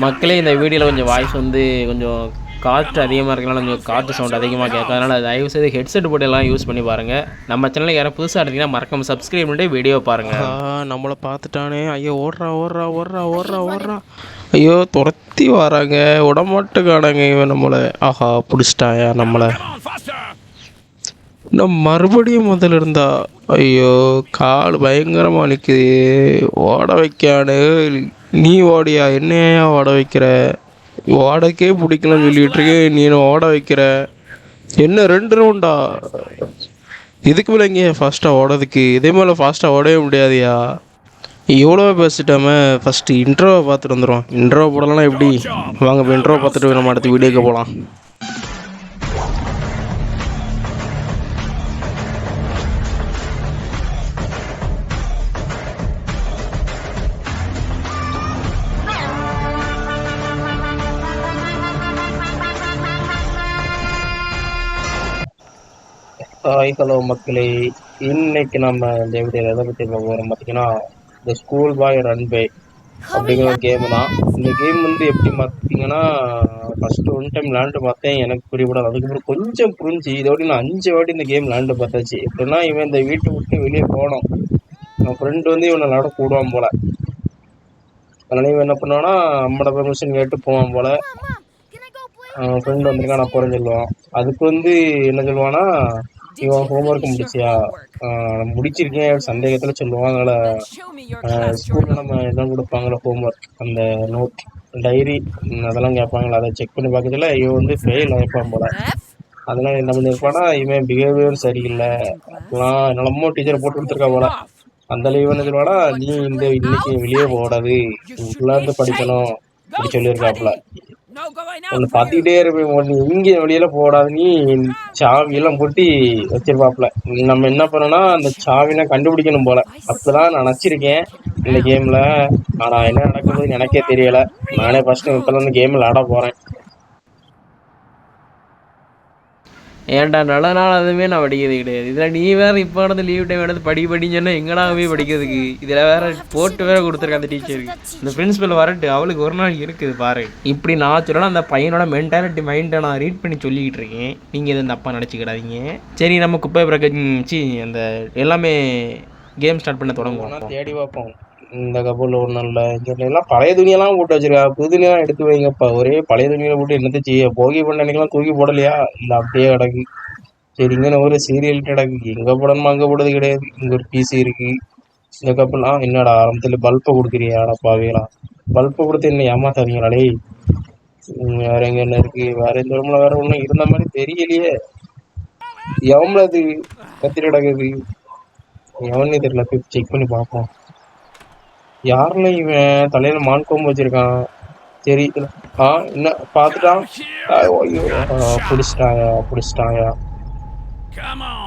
மக்களே இந்த வீடியோவில் கொஞ்சம் வாய்ஸ் வந்து கொஞ்சம் காற்று அதிகமாக இருக்கனால கொஞ்சம் காற்று சவுண்ட் அதிகமாக கேட்கும். அதனால் தயவு செய்து ஹெட்செட் போட்டு எல்லாம் யூஸ் பண்ணி பாருங்கள் நம்ம சேனலில் யாரும் புதுசாக இருந்தீங்கன்னா மறக்காம சப்ஸ்கிரைப் பண்ணிட்டு வீடியோ பாருங்கள் நம்மளை பார்த்துட்டானே. ஐயோ ஓடுறா ஓடுறா ஓடுறா ஓடுறா ஓடுறா. ஐயோ துரத்தி வராங்க. விடமாட்டுக்கானாங்க இவன் நம்மளை. ஆஹா பிடிச்சிட்டாயா நம்மளை. இன்னும் மறுபடியும் முதல்ல இருந்தா ஐயோ கால் பயங்கரமாக நிற்குது ஓட வைக்கானு. நீ ஓடியா என்னையா ஓட வைக்கிற? ஓடக்கே பிடிக்கலன்னு சொல்லிட்டு இருக்கேன் நீ ஓட வைக்கிற? என்ன ரெண்டு ரவுண்டா இதுக்கு மேலே ஃபாஸ்ட்டாக ஓடதுக்கு இதே மேலே ஃபாஸ்ட்டாக ஓடவே முடியாதுயா? இவ்வளோ பேசிட்டாம ஃபஸ்ட்டு இன்ட்ரோவை பார்த்துட்டு வந்துடும் இன்ட்ரோ போடலாம் எப்படி? வாங்க இப்போ இன்ட்ரோ பார்த்துட்டு நம்ம அடுத்த வீடியோக்கு போகலாம் ஹாய் ஹலோ மக்களே. இன்னைக்கு நம்ம இந்த வீடியோ எதை பற்றி பார்க்க போகிறோம் பார்த்தீங்கன்னா இந்த ஸ்கூல் பாய் ரன் பை அப்படிங்கிற ஒரு கேம் தான். இந்த கேம் வந்து எப்படி பார்த்தீங்கன்னா ஃபஸ்ட்டு ஒன் டைம் விளாண்டு பார்த்தேன். எனக்கு புரியப்படாது. அதுக்கப்புறம் கொஞ்சம் புரிஞ்சு இதோட நான் அஞ்சு வாட்டி இந்த கேம் விளாண்டு பார்த்தாச்சு. எப்படின்னா இவன் இந்த வீட்டை விட்டு வெளியே போகணும் என் ஃப்ரெண்டு வந்து இவனை விளாட கூடுவான் போல. அதனால இவன் என்ன பண்ணுவான்னா நம்மளோட பெர்மிஷன் கேட்டு போவான் போல. ஃப்ரெண்டு வந்திருக்கான் நான் போகிறேன்னு சொல்லுவான். அதுக்கு வந்து என்ன சொல்லுவான்னா இவன் ஹோம்ஒர்க் முடிச்சியா? ஆஹ் முடிச்சிருக்கேன். சந்தேகத்தில் சொல்லுவான் அதனால் ஸ்கூலில் நம்ம என்ன கொடுப்பாங்களோ ஹோம்ஒர்க் அந்த நோட் டைரி அதெல்லாம் கேட்பாங்களா அதை செக் பண்ணி பார்க்கறதுல இவன் வந்து ஃபெயில் ஆகிப்பான் போல. அதெல்லாம் என்ன பண்ணியிருப்பானா இவன் பிஹேவியர் சரியில்லை. அப்பெல்லாம் என்னென்னமோ டீச்சரை போட்டு கொடுத்துருக்கா போல. அந்த லீவ் என்ன சொல்லுவானா நீ இந்த இன்னைக்கு வெளியே போடாது உட்காந்து படிக்கணும். அப்படி சொல்லியிருக்காப்புல. ஒன்று பார்த்துக்கிட்டே இருப்பேன் இங்கே வெளியில போடாது நீ சாவியெல்லாம் போட்டி வச்சிருப்பாப்புல. நம்ம என்ன பண்ணோம்னா அந்த சாவினை கண்டுபிடிக்கணும் போல. அப்பதான் நான் நினச்சிருக்கேன் இந்த கேம்ல ஆனா என்ன நடக்குதுன்னு எனக்கே தெரியல. நானே ஃபர்ஸ்ட் இப்போ இந்த கேம்ல ஆட போறேன். ஏன்டா நல்ல நாள் அதுவுமே நான் படிக்கிறது கிடையாது. இதில் நீ வேறு இப்போ நடந்து லீவ் டைம் எடுத்து படி படின்னு சொன்னால் எங்கடா போய் படிக்கிறதுக்கு? இதில் வேற போட்டு வேற கொடுத்துருக்க அந்த டீச்சருக்கு இந்த பிரின்சிபல் வரட்டு அவளுக்கு ஒரு நாள் இருக்குது பாரு. இப்படி நான் சொல்லலாம் அந்த பையனோட மென்டாலிட்டி மைண்டை நான் ரீட் பண்ணி சொல்லிக்கிட்டு இருக்கேன். நீங்கள் எதுவும் தப்பாக நினச்சிக்கிடாதீங்க. சரி நம்ம குப்பை பிரகச்சி அந்த எல்லாமே கேம் ஸ்டார்ட் பண்ண தொடங்குவோம். தேடி பார்ப்போம். இந்த கப்பலில் ஒன்றும் இல்லை. இங்கே எல்லாம் பழைய துணியெல்லாம் போட்டு வச்சிருக்கா. புது துணியெல்லாம் எடுத்து வைங்கப்பா. ஒரே பழைய துணியில போட்டு என்னத்தை செய்ய? போகி பண்ணலாம் தூக்கி போடலையா? இல்லை அப்படியே கிடக்கு. சரி இங்கே ஒரு சீரியல் கிடக்கு. எங்கே போடணுமா அங்கே போடுறது கிடையாது. இங்கே ஒரு பிசி இருக்கு. இந்த கப்பல்லாம் என்னடா ஆரம்பத்தில் பல்பை கொடுக்குறியாடா பாவிகளா. பல்பை கொடுத்து என்ன ஏமாத்தாதீங்களாடே ம், வேற எங்க என்ன இருக்கு? வேற எந்த ரூம்ல வேற ஒன்றும் இருந்த மாதிரி தெரியலையே. எவ்வளோ அது கத்திரி கிடக்குது எவனே தெரியல. போய் செக் பண்ணி பார்ப்போம். யாருல இவன் தலையில மான் கொம்பு வச்சிருக்கான்? சரி ஆ என்ன பார்த்துட்டான்? பிடிச்சிட்டாயா பிடிச்சிட்டாயா.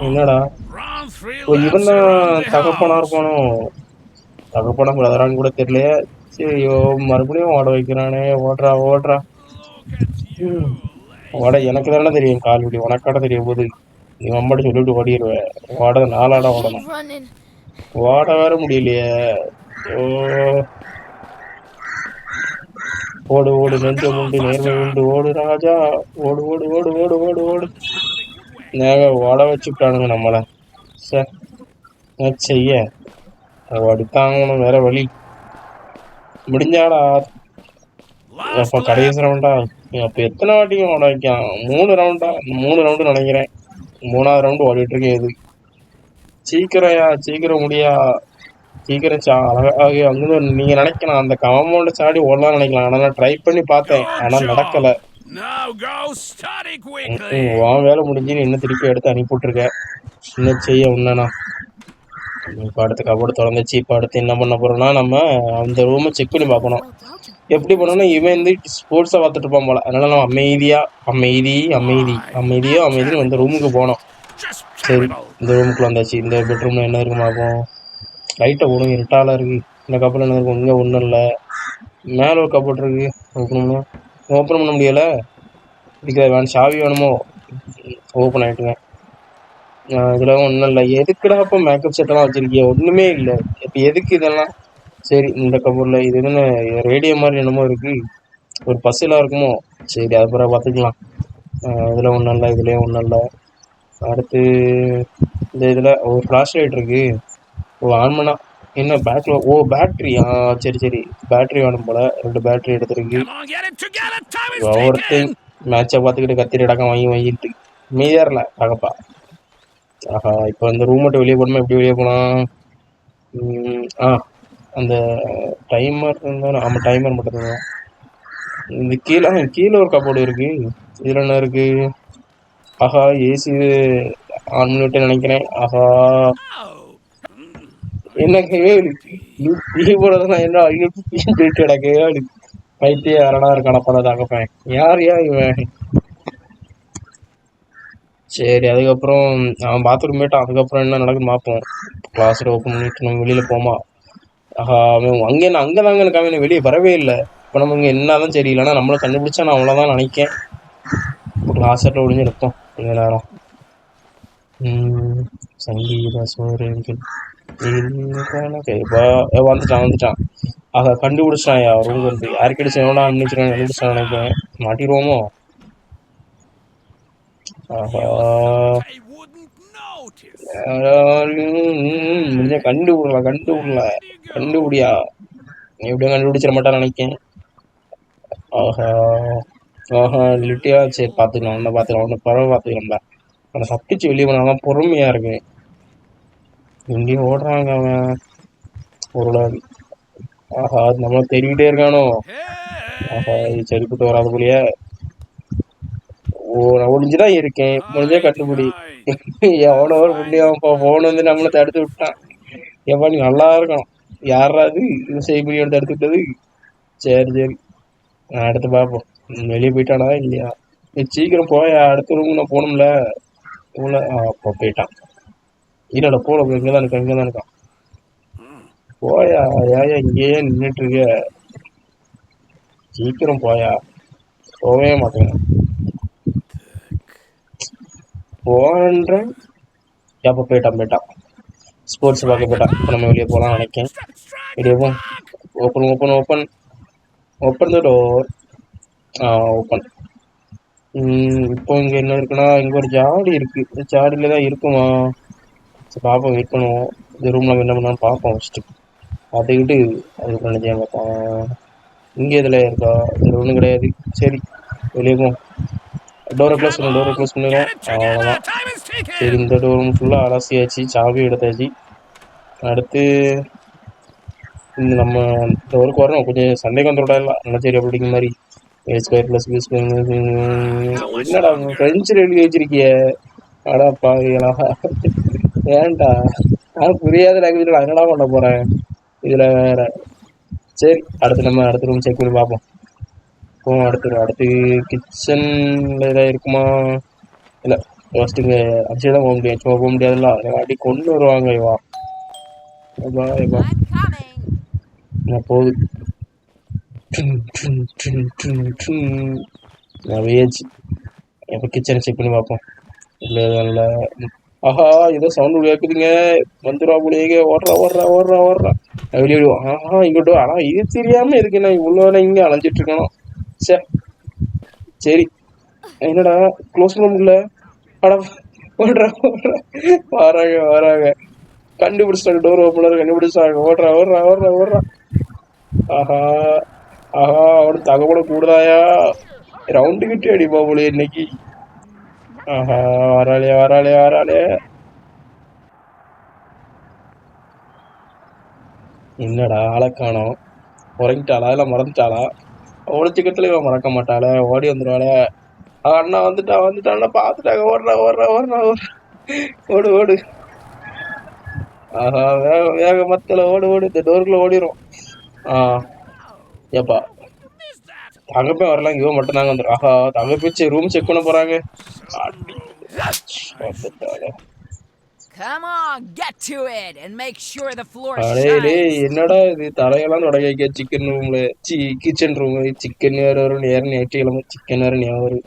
என்னடா? இவன் தான் தகப்பனா இருப்பானோ? தகப்பனா பிரதரான்னு கூட தெரியலையே. சரி ஐயோ மறுபடியும் ஓட வைக்கிறானே. ஓடுறா ஓடுறா. ஓட எனக்கு தானே தெரியும். கால் இப்படி உனக்காட தெரியும். போது நீ அம்மாட்ட சொல்லிட்டு ஓடிடுவேன் ஓட நாலாட ஓடணும். ஓட வேற முடியலையே. ஓடு ஓடு நெஞ்சம் உண்டு நேர்மை உண்டு. ஓடு ராஜா. ஓடு ஓடு ஓடு ஓடு ஓடு ஓடு. நேக ஓட வச்சுட்டானுங்க நம்மள. சே என்ன செய்ய? அடித்தாங்கணும் வேற வழி. முடிஞ்சாடா. அப்ப கடைசி ரவுண்டா அப்ப எத்தனை வாட்டியும் ஓட வைக்கலாம் மூணு ரவுண்டா மூணு ரவுண்டு நினைக்கிறேன். மூணாவது ரவுண்டு ஓடிட்டு இருக்கேன் இது சீக்கிரம் சீக்கிரம் முடியா? சீக்கிரம் சா அழகாக அங்கிருந்து நீங்க நினைக்கலாம். அந்த காம்பவுண்ட சாடி ஓடலாம் நினைக்கலாம். ஆனா நான் ட்ரை பண்ணி பார்த்தேன். ஆனா நடக்கல. உன் வேலை முடிஞ்சு நீ இன்னும் திருப்பி எடுத்து அனுப்பிவிட்ருக்க இன்னும் செய்ய உன்னண்ணா இப்போ அடுத்த கபோர்டு திறந்துச்சு. இப்போ அடுத்து என்ன பண்ண போறோம்னா நம்ம அந்த ரூமை செக் பண்ணி பார்க்கணும். எப்படி பண்ணணும் இவன் வந்து ஸ்போர்ட்ஸை பார்த்துட்டு இருப்பான் போல. அதனால நம்ம அமைதியா அமைதி அமைதி அமைதியோ அமைதியும் இந்த ரூமுக்கு போனோம். சரி. இந்த ரூமுக்குள்ள வந்தாச்சு. இந்த பெட்ரூம்ல என்ன இருக்கு பார்ப்போம். லைட்டை ஓடும் இருட்டால இருக்கு. இந்த கப்பல் என்ன இருக்கு இங்கே ஒன்றும் இல்லை. மேலே ஒரு கப்பல் இருக்கு ஓப்பன் ஓப்பன் பண்ண முடியலை. இதுக்கு வேணும் சாவி வேணுமோ? ஓப்பன் ஆகிட்டுங்க இதில் ஒன்றும் இல்லை. எதுக்குடா இப்போ மேக்கப் செட்டெல்லாம் வச்சிருக்கிய? ஒன்றுமே இல்லை. இப்போ எதுக்கு இதெல்லாம்? சரி இந்த கபூரில் இது என்ன ரேடியோ மாதிரி என்னமோ இருக்குது ஒரு பஸ்ஸில் இருக்குமோ? சரி அது பிறகு பார்த்துக்கலாம். இதில் ஒன்றும் இல்லை. இதுலேயும் ஒன்றும் இல்லை. அடுத்து இந்த இதில் ஒரு ஃப்ளாஷ் லைட் இருக்குது ஓ ஆன் பண்ணா என்ன பேட்ரி ஓ பேட்ரி ஆ சரி சரி. பேட்டரி வேணும் போல. ரெண்டு பேட்டரி எடுத்துருக்கு. ஒவ்வொருத்தையும். மேட்சை பார்த்துக்கிட்டு கத்திரி அடக்கம் வாங்கி வாங்கிட்டு. மீதரல தகப்பா ஆஹா இப்போ இந்த ரூம் மட்டும் வெளியே போகணுமா? எப்படி வெளியே ம், ஆ. அந்த டைமர் இருந்தாலும் ஆமாம் டைமர் மட்டும் தான். இந்த கீழே கீழே ஒரு கப்போர்டு இருக்கு. இதில் என்ன இருக்கு? ஆஹா ஏசி ஆன் பண்ணிவிட்டு நினைக்கிறேன். ஆஹா. Oh, என்ன கேளு கீபோர்டு என்ன ஐநூற்றி சொல்லிட்டு கிடக்கு பைத்திய யாரடா இருக்கான பததாகப்பேன் யார் யா இவன்? சரி அதுக்கப்புறம் அவன் பாத்ரூம் போயிட்டான். அதுக்கப்புறம் என்ன நடக்குன்னு பார்ப்போம். கிளாஸில் ஓப்பன் பண்ணிட்டு நம்ம வெளியில் போமா ஆஹா அவன் அங்கே அங்கே தாங்க எனக்கு அவன் வெளியே வரவே இல்லை. இப்போ நம்ம இங்கே என்ன தான் இல்லைன்னா நம்மளை கண்டுபிடிச்சா நான் அவ்வளோதான் நினைக்கேன். இப்போ கிளாஸில் ஒளிஞ்சு நிற்போம் கொஞ்ச நேரம். ம், ஓகே இப்போ வந்துட்டான் வந்துட்டான். ஆஹா கண்டுபிடிச்சிட்டான் யா ரூம் வந்து. யார் அடிச்சு எவ்வளோ அன்னிச்சிருக்கான் கண்டுபிடிச்சான் நினைப்பேன். மாட்டிடுவோமோ? ஆஹா. I wouldn't முடிஞ்சா கண்டுபிடியா? நீ எப்படியும் கண்டுபிடிச்சிட மாட்டான் நினைக்கேன். ஆஹா. ஆஹா லிட்டியா சரி பார்த்துக்கலாம் ஒன்றை பார்த்துக்கலாம் ஒன்று பறவை பார்த்துக்கலாம்டா ஆனால் சப்பிச்சு வெளியே போனாதான் பொறுமையா இருக்கு இங்கேயும் ஓடுறாங்க அவன். ஒரு ஆஹா நம்மள தெரிவிட்டே இருக்கானோ? ஆஹா இது சரிப்பட்டு வராது போலியா. ஓ நான் ஒளிஞ்சுதான் இருக்கேன். முடிஞ்சே கட்டுப்படி. எவ்வளோ ஒரு புண்ணியம் போன் வந்து நம்மளை தடுத்து விட்டான். எப்பா நீ நல்லா இருக்கணும். யாராவது இது? இது எடுத்து தடுத்து விட்டது சரி சரி. நான் அடுத்து பார்ப்போம். வெளியே போயிட்டானா இல்லையா? நீ சீக்கிரம் போய் அடுத்த ரூம் நான் போகணும்ல. இவ்வளோ அப்போ போயிட்டான். இல்லடா போல இங்கே தான் இருக்கான் இங்கே தான் இருக்கான் போயா ஏயா இங்கேயே நின்றுட்டு இருக்க. சீக்கிரம் போயா. போகவே மாட்டேங்க போன்றேன் எப்போ போயிட்டான் போயிட்டான். ஸ்போர்ட்ஸ் பார்க்க போயிட்டான். இப்போ நம்ம வெளியே போகலாம் நினைக்கேன். வெளியே போ open open open open the door ah open இப்போ இங்கே என்ன இருக்குன்னா இங்கே ஒரு ஜாடி இருக்கு. ஜாடியில் தான் இருக்குமா? சரி பார்ப்போம் வெயிட் பண்ணுவோம் இந்த ரூமில் என்ன பண்ணாலும் பார்ப்போம் ஃபஸ்ட்டு பார்த்துக்கிட்டு அது பண்ண செய்ய பார்ப்போம் இங்கே இதில் இருக்கா? இதில் ஒன்றும் கிடையாது. சரி வெளியே போ. டோரை க்ளோஸ் பண்ணு டோரை க்ளோஸ் பண்ணிடுவோம் அவ்வளோதான் சரி இந்த டோரும் ஃபுல்லாக அலசியாச்சு சாவி எடுத்தாச்சு. அடுத்து இந்த நம்ம டோருக்கு வரணும். கொஞ்சம் சந்தேகம் வந்துடலாம் நல்லா சரி அப்படிங்கிற மாதிரி. A square plus B square என்னடா ஃப்ரெஞ்சில் எழுதி வச்சிருக்கிய? அடா பாவிகளா ஏன்டா? நான் புரியாத லாங்குவேஜில் என்னடா பண்ண போகிறேன் இதில் வேற. சரி அடுத்து நம்ம அடுத்த ரூம் செக் பண்ணி பார்ப்போம். இப்போ அடுத்து அடுத்து கிச்சனில் ஏதாவது இருக்குமா? இல்லை ஃபர்ஸ்ட் இங்கே அடிச்சு தான் போக முடியாது சும்மா போக முடியாதுல்ல. அடி கொண்டு வருவாங்க இவா. I'm coming. நான் போகுது. நான் வேச்சு எப்போ கிச்சனை செக் பண்ணி பார்ப்போம். இல்லை இல்லை. ஆஹா ஏதோ சவுண்டு கேட்குதுங்க வந்துடா புள்ளியே ஓடுறா ஓடுறா ஓடுறா ஓடுறா. வெளியே விடுவோம் ஆஹா இங்கிட்டு ஆனால் இது தெரியாமல் இருக்கு நான் இவ்வளோ நேரம் இங்கே அலைஞ்சிட்டு இருக்கணும்? சே சரி. என்னடா க்ளோஸ் பண்ண முடியல? அடா ஓடுறா ஓடுறா. வராங்க வராங்க. கண்டுபிடிச்சிட்டாங்க டோர் ஓப்பனர் கண்டுபிடிச்சாங்க ஓடுறா ஓடுறா ஓடுறா ஓடுறா. ஆஹா ஆஹா அவனு தகவலை கூடுதாயா? ரவுண்டு கிட்டே அடிப்பா போல இன்னைக்கு. ஆஹா வராளே வராளே órale. என்னடா ஆளை காணோம் உறங்கிட்டாளா இல்லை மறந்துட்டாளா? ஒளிச்சிக்கத்துல இவன் மறக்க மாட்டாளே ஓடி வந்துடுவாளே அண்ணா வந்துட்டா வந்துட்டான்னா பார்த்துட்டாங்க ஓடுறா ஓடுறா ஓடுறா ஓடுறா. ஓடு ஓடு. ஆஹா வேக வேக மத்தில ஓடு ஓடு. இந்த டோருக்குள்ள ஓடிரும். ஆ ஏப்பா. தங்கப்பே வரலாம் இவன் மட்டும் தாங்க வந்துடும் ஆஹா தங்கப்பேச்சு ரூம் செக் பண்ண போறாங்க. அடி. வந்துட்டாளே. Come on, get to it and make sure the floor அடே டேய் shines. என்னடா இது? தலையெல்லாம் தொடங்க சிக்கன் ரூம்ல சி கிச்சன் ரூம் சிக்கன் வேற வரும் நேரம் ஞாயிற்றுக்கிழமை சிக்கன் வேற ஞாபகம் வரும்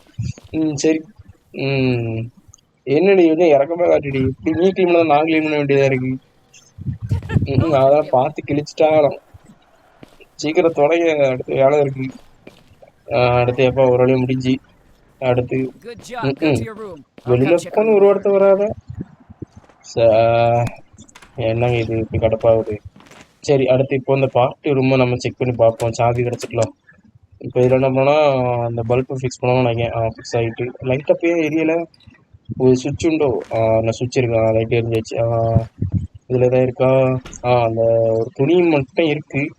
ம் சரி. ம். என்னடி கொஞ்சம் இறக்கமா காட்டிடி இப்படி நீ க்ளீன் பண்ணா நான் க்ளீன் பண்ண வேண்டியதா இருக்கு? அதான் பார்த்து கிழிச்சிட்டாலும் சீக்கிரம் தொடங்க அடுத்த வேலை இருக்கு. அடுத்து எப்போ ஒரு வழியும் முடிஞ்சு. அடுத்து வெளியில போன. ஒரு வார்த்தை வராத. ச- என்னங்க இது? இப்படி கடப்பாகுது. சரி அடுத்து இப்போ இந்த பார்ட்டி ரூமை நம்ம செக் பண்ணி பார்ப்போம். சாவி கிடச்சிக்கலாம் இப்போ இதில் என்ன பண்ணால் அந்த பல்பை ஃபிக்ஸ் பண்ணணும்னு நினைக்கிறேன். ஃபிக்ஸ் ஆகிட்டு லைட் அப்பயே எரியல. ஒரு சுவிட்ச் உண்டோ? அந்த சுவிட்ச் இருக்கா? லைட் எரிஞ்சிச்சு. இதில் எதாவது இருக்கா? ஆ அந்த ஒரு துணி மட்டும் இருக்கு.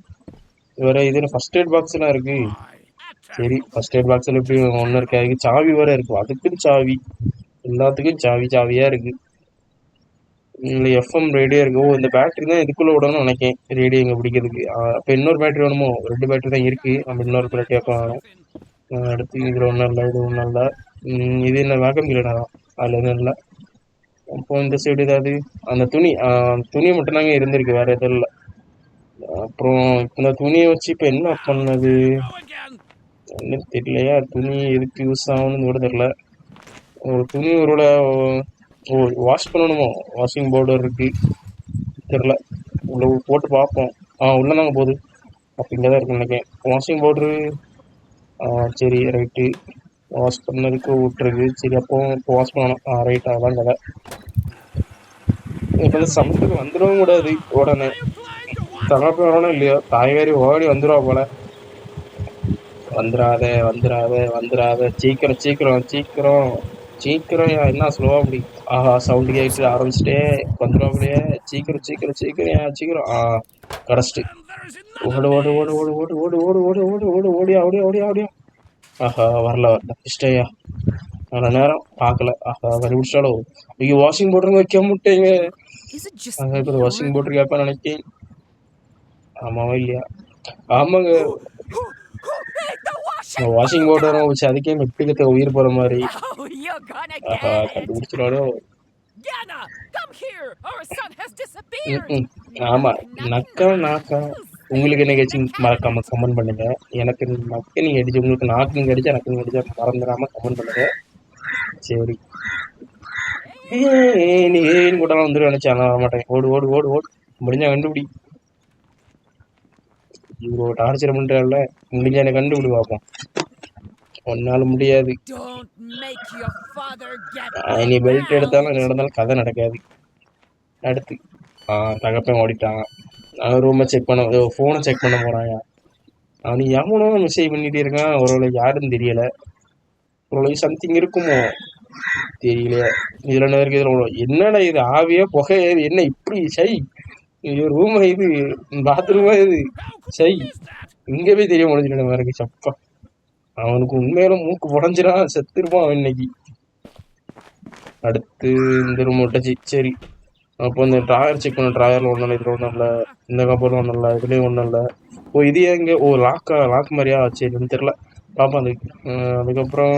வேற இது ஃபர்ஸ்ட் எய்ட் பாக்ஸ்லாம் இருக்கு. சரி ஃபர்ஸ்ட் எய்ட் பாக்ஸில் எப்படி ஒன்றும் இருக்கு. அதுக்கு சாவி வேற இருக்கு. அதுக்கும் சாவி. எல்லாத்துக்கும் சாவி சாவியா இருக்கு. இல்லை எஃப்எம் ரேடியோ இருக்கு. ஓ இந்த பேட்டரி தான் இதுக்குள்ள விடணும்னு நினைக்கேன். ரேடியோ இங்கே பிடிக்கிறதுக்கு. அப்போ இன்னொரு பேட்டரி வேணுமோ? ரெண்டு பேட்டரி தான் இருக்கு. நம்ம இன்னொரு பேட்டரி அப்போ வேணும் அடுத்து இதில் ஒன்றும் இல்லை இது ஒன்றும் இல்லை. இது என்ன வேகம் இல்லைடா அதில் எதுவும் இல்லை. அப்போ இந்த சைடு ஏதாவது? அந்த துணி துணி மட்டும் தாங்க இருந்திருக்கு. வேற எதுவும் இல்லை. அப்புறம் இந்த துணியை வச்சு இப்போ என்ன பண்ணது? என்ன தெரியலையா? துணி எதுக்கு யூஸ் ஆகணும்னு கூட தெரியல. ஒரு துணி ஒருவேளை ஓ வாஷ் பண்ணணுமோ? வாஷிங் பவுடர் இருக்கு. தெரில உள்ள போட்டு பார்ப்போம். ஆ உள்ளே தாங்க போகுது. அப்போ இங்கே தான் இருக்கு நினைக்கிறேன் வாஷிங் பவுட்ரு சரி ரைட்டு வாஷ் பண்ணதுக்கு விட்டுருக்கு. சரி அப்போ இப்போ வாஷ் பண்ணணும். ஆ ரைட் அதான் கதை. இப்போ சமத்துக்கு வந்துடவும் கூடாது. உடனே. தகப்ப வரணும் இல்லையோ? தாய்காரி ஓடி வந்துடுவா போல. வந்துடாத வந்துடாத வந்துடாத சீக்கிரம் சீக்கிரம் சீக்கிரம் சீக்கிரம் என்ன ஸ்லோவா அப்படி ஆஹா சவுண்டு கேட்டு ஆரம்பிச்சிட்டே வந்துடுவாங்களே சீக்கிரம் சீக்கிரம் சீக்கிரம் ஏன் சீக்கிரம் ஆ கடைச்சிட்டு ஓடு ஓடு ஓடு ஓடு ஓடு ஓடு ஓடு ஓடு ஓடு ஓடு ஓடியா ஓடியா ஓடியா ஓடியா ஆஹா வரல வரல இஷ்டையா அவ்வளோ நேரம் பார்க்கல ஆஹா கண்டுபிடிச்சாலோ ஐயோ வாஷிங் பவுடருங்க வைக்க முட்டேங்க அங்கே இப்போ வாஷிங் பவுடர் கேட்பேன் நினைக்கேன் ஆமாவா இல்லையா ஆமாங்க வாஷிங் பவுடரும் வச்சு அதுக்கே மெப்பிக்கத்த உயிர் போகிற மாதிரி. Oh, Aha get it. கண்டுபிடிச்சிடாலோ Yana, come here. Our son has disappeared. ம் ஆமாம் நக்கா நாக்கா. உங்களுக்கு என்ன கட்சி மறக்காம கமெண்ட் பண்ணுங்க. எனக்கு நக்கு நீங்கள் அடிச்சு உங்களுக்கு நாக்கு நீங்கள் அடிச்சா எனக்கு நீங்கள் அடிச்சா மறந்துடாம கமெண்ட் பண்ணுங்க. சரி. ஏய், நீ ஏன்னு கூட வந்துடும் நினைச்சா நான் வர மாட்டேன் ஓடு ஓடு ஓடு ஓடு. முடிஞ்சா கண்டுபிடி. இவ்வளோ டார்ச்சர் பண்ணுறால முடிஞ்சா எனக்கு கண்டுபிடி பார்ப்போம் ஒன்னால முடியாது. நீ பெல்ட் எடுத்தாலும் நடந்தாலும் கதை நடக்காது. அடுத்து ஆ தகப்பன் ஓடிட்டான். அவன் ரூமை செக் பண்ண ஃபோனை செக் பண்ண போறான் அவன் எவனோ மெசேஜ் பண்ணிட்டே இருக்கான். ஒருவேளை யாருன்னு தெரியல. ஒருவேளை சம்திங் இருக்குமோ? தெரியல இதுல என்ன இருக்கு? இதுல என்னடா இது? ஆவியா புகை என்ன இப்படி? சை. இது ரூம் இது பாத்ரூமா இது. சை இங்க போய் தெரிய முடிஞ்சிட மாதிரி சப்பா. அவனுக்கு உண்மையில மூக்கு உடஞ்சிடான் செத்துருப்பான் அவன் இன்னைக்கு. அடுத்து இந்த ரூம் விட்டச்சு சரி. அப்போ இந்த ட்ராயர் செக் பண்ண ட்ராயரில் ஒன்றும் இல்லை இதில் ஒன்றும் இல்லை. இந்த கப்பலில் ஒன்றும் இல்லை இதுலேயும் ஒன்றும் இல்லை. ஓ இது எங்கே? ஓ லாக்கா லாக் மாதிரியா? சரின்னு தெரில பார்ப்போம் அதுக்கு அதுக்கப்புறம்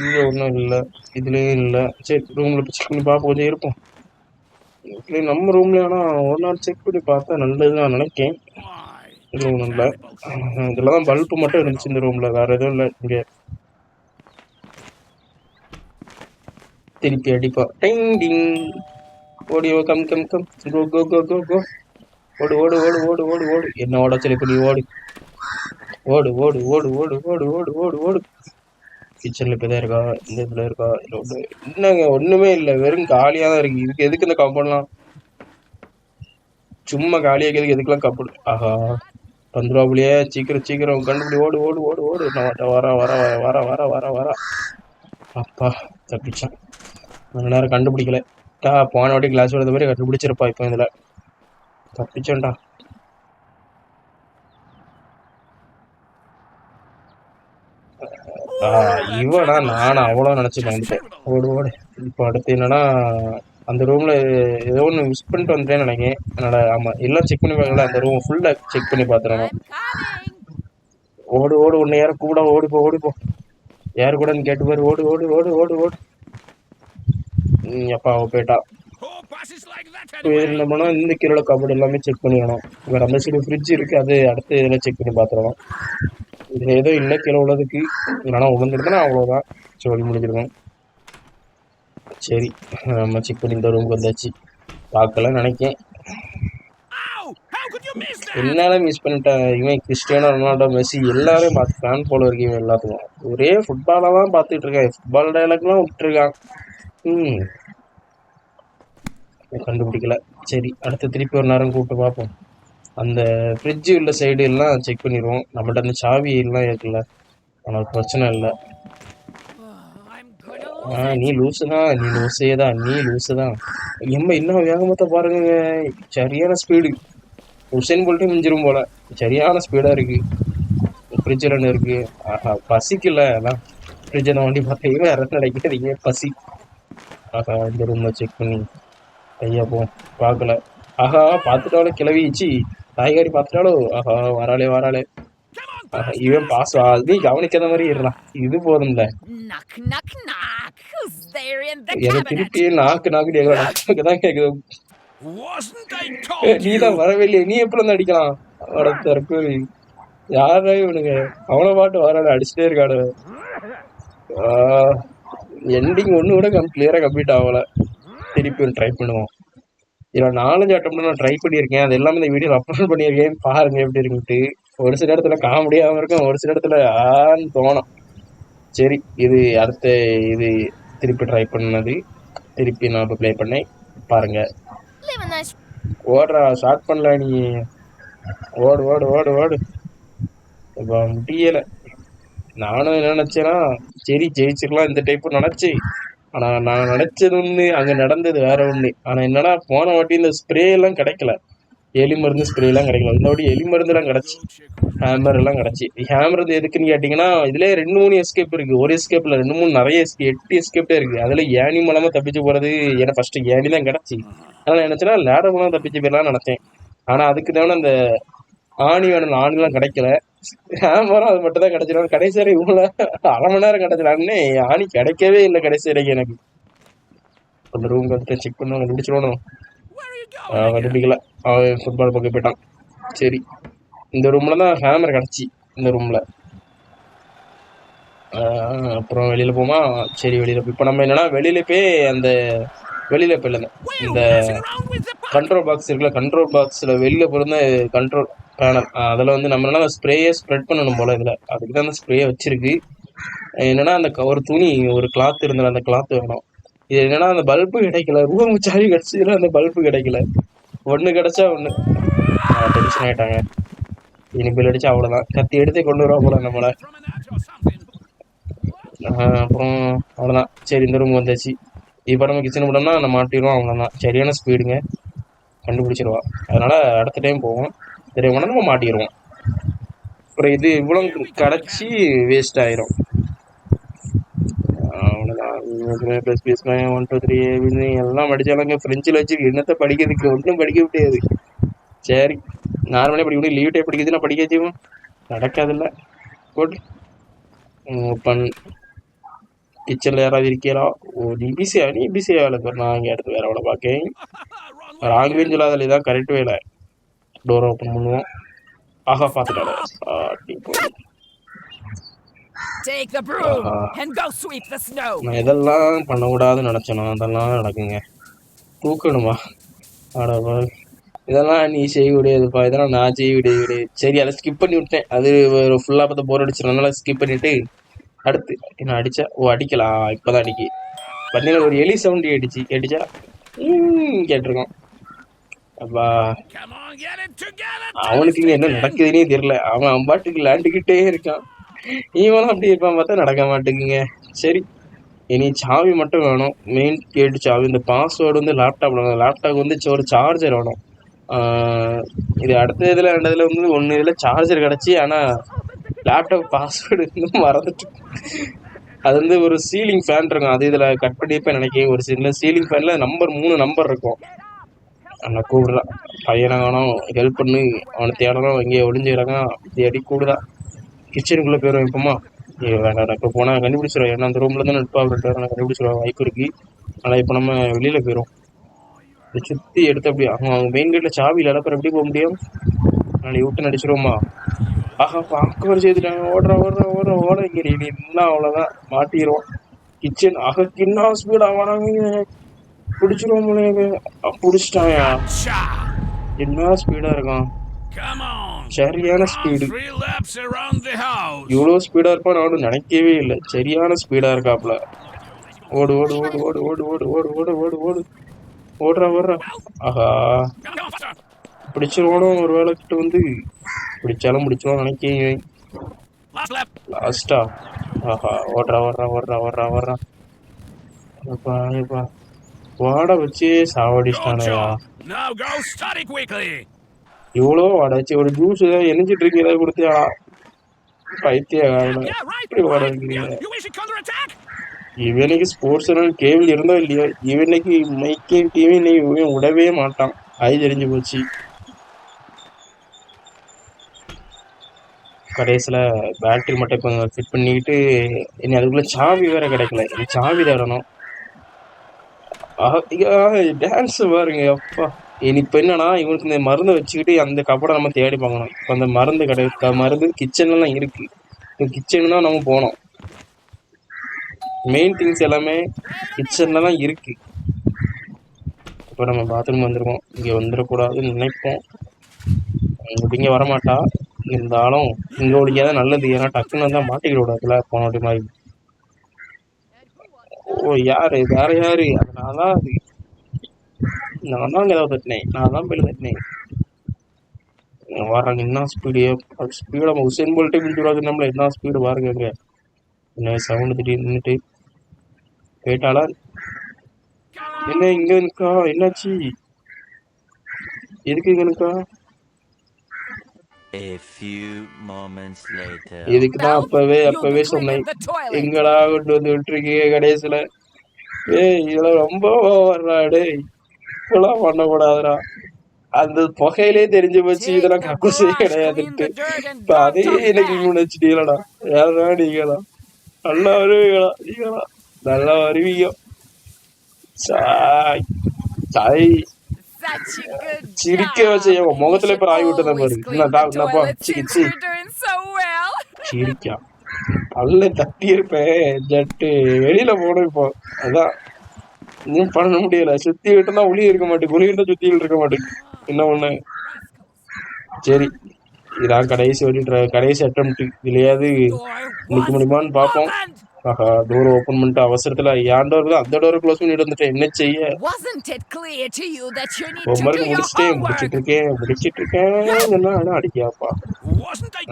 இங்கே ஒன்றும் இல்லை இதுலேயும் இல்லை. சரி ரூமில் செக் பண்ணி பார்ப்போம் கொஞ்சம் இருப்போம். இப்படி நம்ம ரூம்ல ஆனால் ஒரு நாள் செக் பண்ணி பார்த்தா நல்லது நான் நினைக்கேன் ரூம் இதில் ஒன்றும் இல்லை இதில் தான் பல்பு மட்டும் இருந்துச்சு இந்த ரூமில் வேறு எதுவும் இல்லை இங்கே திருப்பி அடிப்பா டிங் டிங் ஓடி ஓ come come come go go go go go ஓடு ஓடு ஓடு ஓடு ஓடு ஓடு என்ன ஓட சொல்லி ஓடு ஓடு ஓடு ஓடு ஓடு ஓடு ஓடு ஓடு ஓடு கிச்சனில் இப்போ தான் இருக்கா? இந்த இதில் இருக்கா? இல்லை ஒன்று என்னங்க ஒன்றுமே இல்லை. வெறும் காலியாக தான் இருக்குது இதுக்கு எதுக்கு இந்த கம்பெனிலாம் சும்மா காலியாக எதுக்கு எதுக்கெல்லாம் கப்பல் ஆஹா. வந்துருவாப்புலையே சீக்கிரம் சீக்கிரம். கண்டுபிடி ஓடு ஓடு ஓடு ஓடு. நான் வர வர வர வர வர வர அப்பா தப்பிச்சான். கொஞ்ச நேரம் கண்டுபிடிக்கல. டா போன வாட்டி கிளாஸ் எடுத்த மாதிரி கண்டுபிடிச்சிருப்பா இப்போ இதில். தப்பிச்சோண்டா இவனா நானும் அவ்வளோ நினச்சி வந்துட்டேன். ஓடு ஓடு. இப்போ அடுத்து என்னன்னா அந்த ரூமில் ஏதோ ஒன்று மிஸ் பண்ணிட்டு வந்துட்டேன்னு நினைக்கிறேன். அதனால ஆமாம் எல்லாம் செக் பண்ணி பார்க்கல அந்த ரூம் ஃபுல்லாக செக் பண்ணி coming. ஓடு ஓடு உன்னை யாரும் கூட ஓடி போ ஓடி போ. யாரு கூட கேட்டு பாரு. ஓடு ஓடு ஓடு ஓடு ஓடு. ம், அப்பா அவ போயிட்டா. என்ன பண்ணோம் இந்த கீழே கபடி எல்லாமே செக் பண்ணிடணும். வேற அந்த சைடு ஃப்ரிட்ஜ் இருக்கு அது அடுத்து இதில் செக் பண்ணி பார்த்துடணும். ஏதோ இல்லை கீழே உள்ளதுக்கு. இல்லைனா உளுந்துருந்தனா அவ்வளோதான் சொல்லி முடிஞ்சிருக்கோம். சரி நம்ம செக் பண்ணி இந்த ரூமுக்கு வந்தாச்சு. பார்க்கல நினைக்கேன்? என்னால மிஸ் பண்ணிட்டேன். இவன் கிறிஸ்டியானோ ரொனால்டோ மெஸ்ஸி எல்லாரையும் பார்த்து ஃபேன் போல இருக்கு இவன் எல்லாத்துக்கும். ஒரே ஃபுட்பாலை தான் பார்த்துட்டு இருக்கேன். ஃபுட்பால் டைலாக்லாம் விட்டுருக்கான். ம். கண்டுபிடிக்கல. சரி அடுத்து திருப்பி ஒரு நேரம் கூப்பிட்டு பார்ப்போம். அந்த ஃப்ரிட்ஜு உள்ள சைடு எல்லாம் செக் பண்ணிடுவோம். நம்மள்ட்ட அந்த சாவி எல்லாம் இருக்குல்ல. உனக்கு பிரச்சனை இல்லை. ஆ நீ லூசு தான். நீ லூசே தான். நீ லூசு தான். எம்ம இன்னும் வேகமாக பாருங்க சரியான ஸ்பீடு உசைன் போல்ட்டே மிஞ்சிரும் போல. சரியான ஸ்பீடாக இருக்கு. ஃப்ரிட்ஜில் ஒன்று இருக்கு. ஆஹா பசிக்கல. அதான் ஃப்ரிட்ஜில் வண்டி பார்த்தீங்கன்னா இறந்து நினைக்கிறீங்க பசி. ஆஹா இந்த ரூம்ல செக் பண்ணி. ஐயா போ பார்க்கல. ஆஹா பார்த்துட்டாலும் கிளவிச்சு காய்கறி பார்த்துட்டாலும் ஆஹா வராளே வராளே. ஆஹா, இவன் பாஸ் நீ கவனிக்காத மாதிரி இருறான் இது போதும்ல. எனக்கு? திருப்பி நாக்கு நாக்கு தான் told நீ? தான் வரவே இல்லையே நீ எப்படி வந்து அடிக்கலாம்? தற்கொலை. யாரா இவனுங்க? அவன பாட்டு வராடு அடிச்சுட்டே இருக்காடு எண்டிங் ஒன்று கூட கம் கிளியராக கம்ப்ளீட் ஆகல. திருப்பி ட்ரை பண்ணுவோம். இதில் நாலஞ்சு அட்டம் நான் ட்ரை பண்ணியிருக்கேன். அது எல்லாமே இந்த வீடியோ அப்லோட் பண்ணியிருக்கேன். பாருங்க எப்படி இருக்குன்ட்டு. ஒரு சில இடத்துல காமெடியாகவும் இருக்கும். ஒரு சில இடத்துல ஆன்னு தோணும். சரி இது அடுத்த இது திருப்பி ட்ரை பண்ணது. திருப்பி நான் இப்போ ப்ளே பண்ணேன். பாருங்க. ஓடுறா ஸ்டார்ட் பண்ணல நீ. ஓடு ஓடு ஓடு ஓடு. இப்போ முடியலை. நானும் என்ன நினச்சேன்னா சரி ஜெயிச்சிடலாம் இந்த டைப்பு நினச்சி. ஆனா நான் நினைச்சது ஒண்ணு அங்க நடந்தது வேற ஒண்ணு. ஆனா என்னன்னா போன வாட்டி இந்த ஸ்ப்ரே எல்லாம் கிடைக்கல. எலி மருந்து ஸ்ப்ரே எல்லாம் கிடைக்கல. இந்த வாட்டி எலி மருந்து எல்லாம் கிடைச்சு. ஹேமர் எல்லாம் கிடைச்சி. ஹேமர் எதுக்குன்னு கேட்டீங்கன்னா இதுல ரெண்டு மூணு எஸ்கேப் இருக்கு. ஒரு எஸ்கேப்ல ரெண்டு மூணு நிறைய escape, எட்டு எஸ்கேப்பே இருக்கு. அதுல ஏணி மூலமா தப்பிச்சு போறது எனக்கு ஃபர்ஸ்ட் ஏணி தான் கிடைச்சி. அதனால நினைச்சேன்னா லேடர் மூலம் தப்பிச்சு போயிடலாம்னு நினைச்சேன். ஆனா அதுக்கு தானே அந்த ஆணி வேணும் ஆணிலாம் கிடைக்கல. ஹேமரும் அது மட்டும் தான் கிடைச்சிடும் கடைசி வரை இவ்வளோ அரை மணி நேரம் கிடைச்சிடான்னு ஆணி கிடைக்கவே இல்லை கடைசி வரைக்கும் எனக்கு. அந்த ரூம் கற்றுட்டு செக் பண்ண கண்டுபிடிச்சிடணும் Where கண்டுபிடிக்கல அவன் ஃபுட்பால் பக்கம் போயிட்டான். சரி. இந்த ரூம்ல தான் ஹேமர் கிடச்சி. இந்த ரூம்ல அப்புறம் வெளியில போமா? சரி வெளியில போய். இப்போ நம்ம என்னன்னா வெளியில போய் அந்த வெளியில போயில இந்த கண்ட்ரோல் பாக்ஸ் இருக்குல்ல கண்ட்ரோல் பாக்ஸில் வெளியில் பிறந்த கண்ட்ரோல் பேனல் அதில் வந்து நம்ம அந்த ஸ்ப்ரேயே ஸ்ப்ரெட் பண்ணணும் போல இதில். அதுக்கு தான் அந்த ஸ்ப்ரே வச்சிருக்கு. என்னென்னா அந்த ஒரு துணி ஒரு கிளாத் இருந்தது அந்த கிளாத் வேணும். இது என்னென்னா அந்த பல்பு கிடைக்கல. ரூம் சாவி கிடச்சதுல அந்த பல்பு கிடைக்கல. ஒன்று கிடைச்சா ஒன்று டென்ஷன் ஆகிட்டாங்க இனி பில் அடிச்சா அவ்வளோதான் கத்தி எடுத்து கொண்டு வருவா போல நம்மளை அப்புறம் அவ்வளோதான் சரி இந்த ரூம் வந்தாச்சு. இப்போ நம்ம கிச்சன் விடோம்னா நம்ம மாட்டிடுவோம் அவ்வளோதான் சரியான ஸ்பீடுங்க கண்டுபிடிச்சிருவா. அதனால அடுத்த டைம் போவோம். தெரியும் நம்ம மாட்டிடுவோம். அப்புறம் இது இவ்வளோ கிடச்சி வேஸ்ட் ஆயிரும். அவ்வளோதான் plus plus one two three எல்லாம் படித்தாலுங்க ஃப்ரெஞ்சில் வச்சு என்னத்தை படிக்கிறதுக்கு ஒன்றும் படிக்க முடியாது. சரி நார்மலாக படிக்க முடியும் லீவ் டைம் படிக்கிறதுனா படிக்க வச்சுவோம் நடக்காதுல்ல. போட்டு ஓப்பன் கிச்சனில் யாராவது இருக்கீங்களா? ஓ நீ பிஸியா நீ பிஸியா வேலை பாரு. நான் இங்கே அடுத்து வேற வேலை பார்க்கேன். ராங்குவேன்னு சொல்லாதல இதான் கரெக்ட் வேலை. டோர் ஓப்பன் பண்ணுவோம். ஆஹா snow. நான் எதெல்லாம் பண்ணக்கூடாதுன்னு நினச்சேனோ. அதெல்லாம் நடக்குங்க. தூக்கணுமா? ஆடா இதெல்லாம் நீ செய்ய முடியாதுப்பா. இதெல்லாம் நான் செய்ய முடியாது. சரி அதை ஸ்கிப் பண்ணி விட்டேன். அது ஒரு ஃபுல்லாக பார்த்து போர் அடிச்சிடனால ஸ்கிப் பண்ணிட்டு அடுத்து இன்னும் அடிச்சா ஓ அடிக்கலாம். இப்போதான் அடிக்கி. பண்ணையில் ஒரு எலி சவுண்டு அடிச்சு கேட்டுச்சா? ம், கேட்டிருக்கோம். அப்பா. அவனுக்கு இங்க என்ன நடக்குதுன்னே தெரியல. அவன் அவன் பாட்டுக்கு இருக்கான். இவனும் அப்படி இருப்பான் பார்த்தா நடக்க மாட்டேங்குங்க. சரி. இனி சாவி மட்டும் வேணும். மெயின் கேட்டு சாவி. இந்த பாஸ்வேர்டு வந்து லேப்டாப் வேணும். லேப்டாப் வந்து ஒரு சார்ஜர் வேணும். இது அடுத்த இதில் ரெண்டு இதில் வந்து ஒன்று இதில் சார்ஜர் கிடச்சி ஆனால் லேப்டாப் பாஸ்வேர்டு வந்து மறந்துட்டு அது வந்து ஒரு சீலிங் ஃபேன் இருக்கும். அது இதில் கட் பண்ணியிருப்பேன் நினைக்கிறேன். ஒரு சின்ன சீலிங் ஃபேனில் நம்பர் மூணு நம்பர் இருக்கும். அவனை கூப்பிடுறான் பையனை ஹெல்ப் பண்ணி. அவனை தேடணும் இங்கே ஒளிஞ்சுக்கிறாங்க தேடி கூடுதான் கிச்சனுக்குள்ளே போயிடும் இப்போமா வேண்டாம் இப்போ போனால் கண்டுபிடிச்சிருவோம் ஏன்னா அந்த ரூமில் தான் நட்பா ரெண்டு பேரும் கண்டுபிடிச்சிருவோம் வாய்ப்பு இருக்கு. ஆனால் இப்போ நம்ம வெளியில் போயிடும் இதை சுற்றி எடுத்து அப்படி அவங்க அவங்க மெயின் கேட்டில் சாவி இல்லை அப்புறம் எப்படி போக முடியும்? நாளைக்கு விட்டு நடிச்சிருவோமா? ஆஹா பாக்கவர் செய்துட்டாங்க ஓடுற ஓடுற ஓடுற ஓட இங்கே நீ இன்னும் அவ்வளோதான் மாட்டிடுவோம் கிச்சன் ஆக கிண்ணா ஸ்பீடாக வராங்க. பிடிச்சிருவோம் பிடிச்சிட்டாயா என்ன ஸ்பீடா இருக்கும் சரியான ஸ்பீடு இவ்வளோ ஸ்பீடா இருப்பான் நானும் நினைக்கவே இல்லை. சரியான ஸ்பீடா இருக்காப்ல ஓடு ஓடு ஓடு ஓடு ஓடு ஓடு ஓடு ஓடு ஓடு ஓடு. ஓடுறா ஓடுறா. ஆஹா. பிடிச்சிருவானோ ஒரு வேலை கிட்ட வந்து பிடிச்சாலும் பிடிச்சிருவான் நினைக்கிறேன். லாஸ்டா ஆஹா ஓடுறா ஓடுறா ஓடுறா ஓடுறா ஓடுறா. அப்பா வாட வச்சே சாவடிச்சிட்டானேயா. இவ்வளோ வாட வச்சு ஒரு ஜூஸ் ஏதாவது எரிஞ்சிட்டு இருக்கு ஏதாவது கொடுத்தியா? பைத்திய வாட. வைக்கிறீங்க? இவனுக்கு ஸ்போர்ட்ஸ் கேபிள் இருந்தோ இல்லையோ? இவனுக்கு மைக்கையும் டிவி இவன் விடவே மாட்டான். அது தெரிஞ்சு போச்சு. கடைசியில் பேட்டரி மட்டும் இப்போ ஃபிட் பண்ணிக்கிட்டு இனி அதுக்குள்ளே சாவி வேறு கிடைக்கல. இனி சாவி தேடணும். டான்ஸ் பாருங்க அப்பா. இனி இப்போ என்னன்னா இவனுக்கு இந்த மருந்தை வச்சுக்கிட்டு அந்த கப்படை நம்ம தேடி பார்க்கணும். இப்போ அந்த மருந்து கடை மருந்து கிச்சன்லாம் இருக்குது இப்போ கிச்சன் தான் நம்ம போனோம் மெயின் திங்ஸ் எல்லாமே கிச்சன்ல தான் இப்போ நம்ம பாத்ரூம் வந்திருக்கோம் இங்கே வந்துடக்கூடாதுன்னு நினைப்போம். இங்கே வரமாட்டா. இருந்தாலும் இங்கே ஒழிக்காதான் நல்லது ஏன்னா டக்குன்னு தான் மாட்டிக்கிட கூடாதுல போன வாட்டி மாதிரி. ஓ யாரு? வேற யாரு? அது நான் தான் அது. நான் தான் ஏதாவது தட்டினேன். நான் தான் போய் தட்டினேன். வர்றாங்க என்ன ஸ்பீடு ஸ்பீடு நம்ம உசேன் போல்ட்டே பிடிச்சிடாது நம்மள. என்ன ஸ்பீடு பாருங்க என்ன சவுண்டு திடீர்னு நின்றுட்டு போயிட்டாளா என்ன இங்க இருக்கா? என்னாச்சு? எதுக்கு இங்க இருக்கா? இதுக்கு தான் அப்பவே அப்பவே சொன்னேன் எங்கடா கொண்டு வந்து விட்டுருக்கீங்க கடைசியில ஏய் இதுல ரொம்ப வர்றா டேய் இப்பெல்லாம் பண்ணக்கூடாதுடா அந்த புகையிலே தெரிஞ்சு போச்சு இதெல்லாம் கக்கூசே கிடையாதுன்ட்டு இப்ப அதே எனக்கு நினைச்சிட்டீங்களடா யாரா நீங்களா நல்லா வருவீங்களா நீங்களா நல்லா வருவீங்க சாய் சாய் சிரிக்க. வச்சு முகத்துல இப்ப ஆகி விட்டத the என்னப்பா toilet சிக்கி since சி you're doing so well. சிரிக்கா பல்ல தட்டி இருப்பேன் ஜட்டு வெளியில போனோம் இப்போ அதான் இன்னும் பண்ண முடியல சுத்தி விட்டுனா ஒளி இருக்க மாட்டேங்குது ஒளி இருந்தா சுத்தியில் இருக்க மாட்டேங்குது என்ன ஒண்ணு சரி இதான் கடைசி வழி கடைசி அட்டம் இதுலயாவது நிக்க முடியுமான்னு பார்ப்போம். ஆஹா டோர் ஓபன் பண்ணிட்டு அவசரத்துல ஏன் டோர் அந்த டோரை க்ளோஸ் பண்ணிட்டு வந்துட்டேன். என்ன செய்ய? ஹோம்ஒர்க் முடிச்சுட்டேன்? முடிச்சிட்டு இருக்கேன் முடிச்சிட்டு இருக்கேன். I நான்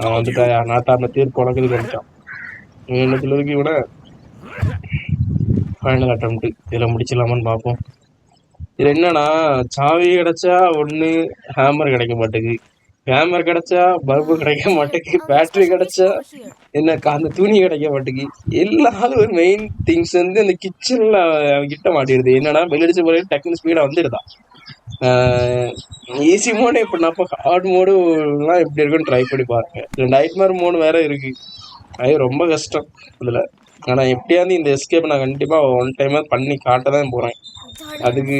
you? வந்துட்டாயா நாட்டாம தீர்ப்பு உனக்கு வந்துட்டான். என்னத்துல இருக்கு இவன? ஃபைனல் அட்டம் இதில் முடிச்சிடலாமான்னு பார்ப்போம். இதுல என்னன்னா சாவி கிடைச்சா ஒண்ணு ஹேமர் கிடைக்க மாட்டேங்குது. ஹேமர் கிடைச்சா பல்பு கிடைக்க மாட்டேங்குது பேட்டரி கிடைச்சா என்ன க- அந்த துணி கிடைக்க மாட்டேங்குது. எல்லாரும் ஒரு மெயின் திங்ஸ் வந்து அந்த கிச்சன்ல கிட்ட மாட்டிடுது. என்னன்னா வெளியடிச்ச பிறகு டக்குன்னு ஸ்பீடா வந்துடுதா. ஈஸி மோடு எப்படின்னா அப்போ ஹார்ட் மோடுலாம் எப்படி இருக்குன்னு ட்ரை பண்ணி பாருங்க. இந்த நைட்மேர் மோடு வேற இருக்கு. அது ரொம்ப கஷ்டம் இதுல. ஆனா எப்படியாவது இந்த எஸ்கேப் நான் கண்டிப்பா ஒன் டைம் பண்ணி காட்ட தான் போறேன். அதுக்கு.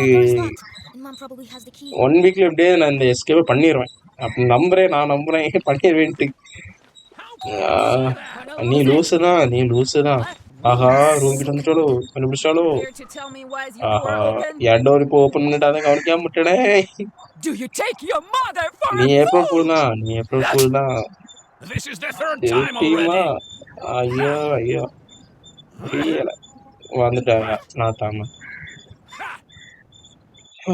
ஒன் வீக்ல எப்படியே நான் இந்த எஸ்கேப்பை பண்ணிடுவேன் அப்படி நம்புறேன் நான் நம்புறேன். பண்ணிடுவேன்ட்டு நீ லூசு தான் நீ லூசு தான். ஆஹா ரூம் கிட்ட வந்துட்டாலோ கண்டுபிடிச்சாலோ. ஆஹா என் டோர் இப்போ ஓபன் பண்ணிட்டாதான் கவனிக்காம விட்டனே. நீ ஏப்ரல் ஃபுல் தான் நீ ஏப்ரல் ஃபுல் தான். ஐயோ ஐயோ. வந்துட்டாங்க நான் தாம.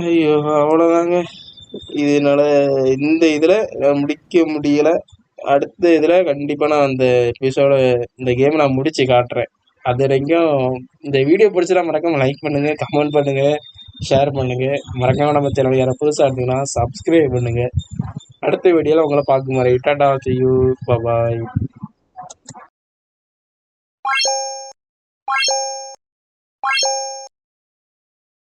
ஐயோ அவ்வளோதாங்க இதனால இந்த இதில் முடிக்க முடியல. அடுத்த இதில் கண்டிப்பாக நான் அந்த எபிசோட இந்த கேம் நான் முடிச்சு காட்டுறேன். அது வரைக்கும் இந்த வீடியோ பிடிச்சலாம் மறக்காமல் லைக் பண்ணுங்க கமெண்ட் பண்ணுங்க ஷேர் பண்ணுங்கள் மறக்காம நம்ம சேனல் யாரை புதுசாக இருந்தீங்கன்னா சப்ஸ்கிரைப் பண்ணுங்கள் அடுத்த வீடியோவில் உங்களை பார்க்கும் வரை டாடா செய்யூ பாய்